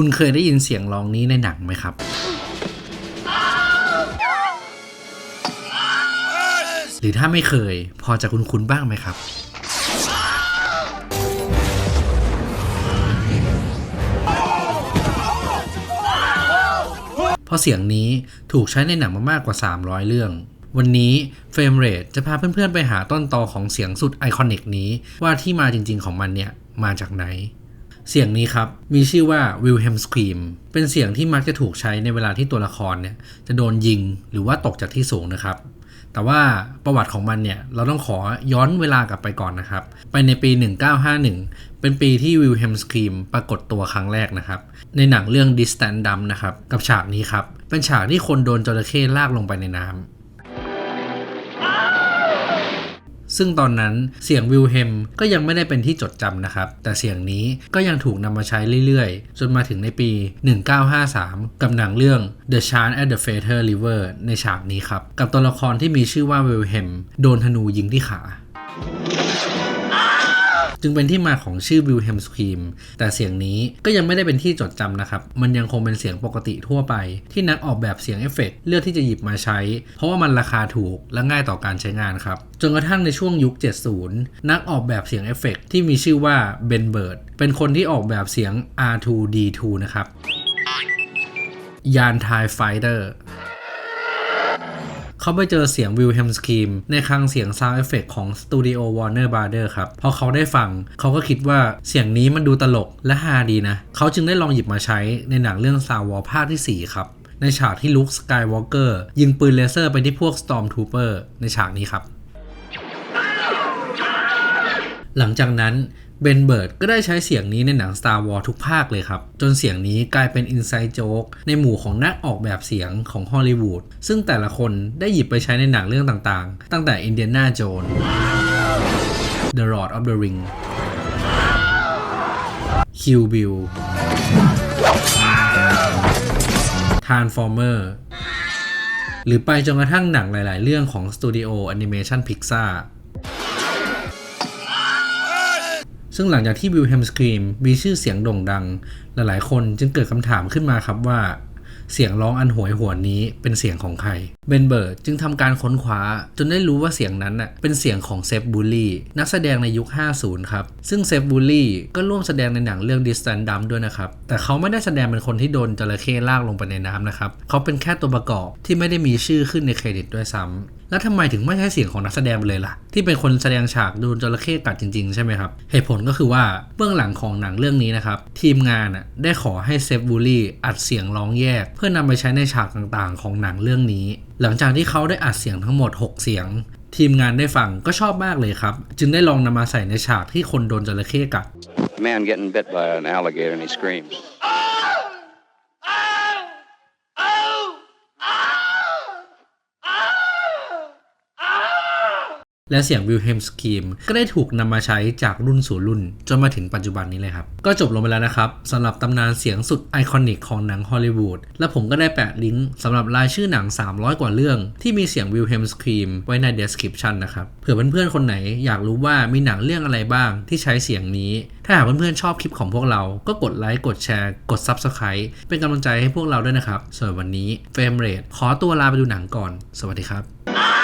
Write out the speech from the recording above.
คุณเคยได้ยินเสียงร้องนี้ในหนังไหมครับ หรือถ้าไม่เคย พอจะคุ้นๆบ้างไหมครับ เพราะเสียงนี้ถูกใช้ในหนังมามากกว่า 300 เรื่อง วันนี้เฟรมเรทจะพาเพื่อนๆไปหาต้นตอของเสียงสุดไอคอนิกนี้ ว่าที่มาจริงๆของมันเนี่ย มาจากไหน เสียงนี้ครับ มีชื่อว่า Wilhelm Scream เป็นเสียงที่มักจะถูกใช้ในเวลาที่ตัวละครเนี่ยจะโดนยิงหรือว่าตกจากที่สูงนะครับ แต่ว่าประวัติของมันเนี่ยเราต้องขอย้อนเวลากลับไปก่อนนะครับ ไปในปี 1951 เป็นปีที่ Wilhelm Scream ปรากฏตัวครั้งแรกนะครับ ในหนังเรื่อง Distant d u m นะครับ กับฉากนี้ครับ เป็นฉากที่คนโดนจระเข้ลากลงไปในน้ำ ซึ่งตอนนั้นเสียงวิลเฮมก็ยังไม่ได้เป็นที่จดจำนะครับ แต่เสียงนี้ก็ยังถูกนำมาใช้เรื่อยๆ จนมาถึงในปี 1953 กับหนังเรื่อง The Chant at the Fatal River ในฉากนี้ครับ กับตัวละครที่มีชื่อว่าวิลเฮมโดนธนูยิงที่ขา จึงเป็นที่มาของชื่อวิลเฮมสครีมแต่เสียงนี้ก็ยังไม่ได้เป็นที่จดจำนะครับ มันยังคงเป็นเสียงปกติทั่วไป ที่นักออกแบบเสียงเอฟเฟกต์เลือกที่จะหยิบมาใช้ เพราะว่ามันราคาถูกและง่ายต่อการใช้งานครับ จนกระทั่งในช่วงยุค 70 นักออกแบบเสียงเอฟเฟกต์ที่มีชื่อว่าเบนเบิร์ดเป็นคนที่ออกแบบเสียง R2D2 นะครับยานทายไฟเตอร์ เขาไปเจอเสียงวิลเฮมสกีมในคลังเสียงซาวเอฟเฟกของสตูดิโอวอร์เนอร์บาร์เดอร์ครับ พอเขาได้ฟังเขาก็คิดว่าเสียงนี้มันดูตลกและฮาดีนะ เขาจึงได้ลองหยิบมาใช้ในหนังเรื่องซาววอภาคที่ 4 ครับ ในฉากที่ลุคสกายวอล์กเกอร์ยิงปืนเลเซอร์ไปที่พวกสตอมทูเปอร์ในฉากนี้ครับ หลังจากนั้นเบนเบิร์ดก็ได้ใช้เสียงนี้ในหนัง Star Wars ทุกภาคเลยครับ จนเสียงนี้กลายเป็น Inside Joke ในหมู่ของนักออกแบบเสียงของฮอลลีวูดซึ่งแต่ละคนได้หยิบไปใช้ในหนังเรื่องต่างๆ ตั้งแต่ Indiana Jones The Lord of the Ring Kill Bill Transformer หรือไปจนกระทั่งหนังหลาย ๆ เรื่องของสตูดิโอแอนิเมชันพิกซ่า ซึ่งหลังจากที่วิลเฮมสครีมมีชื่อเสียงโด่งดัง หลายๆ คนจึงเกิดคำถามขึ้นมาครับว่า เสียงร้องอันหวยหวนนี้เป็นเสียงของใคร เบนเบิร์ดจึงทำการค้นคว้าจนได้รู้ว่าเสียงนั้นน่ะเป็นเสียงของเซฟบูลลี่นักแสดงในยุค 50 ครับ ซึ่งเซฟบูลลี่ก็ร่วมแสดงในหนังเรื่องดิสแตนดัมด้วยนะครับ แต่เขาไม่ได้แสดงเป็นคนที่โดนจระเข้ลากลงไปในน้ำนะครับ เขาเป็นแค่ตัวประกอบที่ไม่ได้มีชื่อขึ้นในเครดิตด้วยซ้ำ แล้วทำไมถึงไม่ใช่เสียงของนักแสดงไปเลยล่ะ ที่เป็นคนแสดงฉากโดนจระเข้กัดจริงๆ ใช่ไหมครับ เหตุผลก็คือว่าเบื้องหลังของหนังเรื่องนี้นะครับ ทีมงานอะได้ขอให้เซฟบูลี่อัดเสียงร้องแยก เพื่อนำไปใช้ในฉากต่างๆ ของหนังเรื่องนี้ หลังจากที่เขาได้อัดเสียงทั้งหมด 6 เสียง ทีมงานได้ฟังก็ชอบมากเลยครับ จึงได้ลองนำมาใส่ในฉากที่คนโดนจระเข้กัด man getting bit by an alligator and he screams. และเสียงวิลเฮมสกีมก็ได้ถูกนำมาใช้จากรุ่นสู่รุ่น จนมาถึงปัจจุบันนี้เลยครับ ก็จบลงไปแล้วนะครับสำหรับตำนานเสียงสุดไอคอนิกของหนังฮอลลีวูดและผมก็ได้แปะลิงก์สำหรับรายชื่อหนัง 300 กว่าเรื่อง ที่มีเสียงวิลเฮมสกีมไว้ใน description นะครับเผื่อเพื่อนๆคนไหนอยากรู้ว่ามีหนังเรื่องอะไรบ้างที่ใช้เสียงนี้ ถ้าหากเพื่อนๆชอบคลิปของพวกเรา ก็กดไลค์กดแชร์ กด Subscribe เป็นกำลังใจให้พวกเราด้วยนะครับส่วนวันนี้เฟรมเรทขอตัวลาไปดูหนังก่อน สวัสดีครับ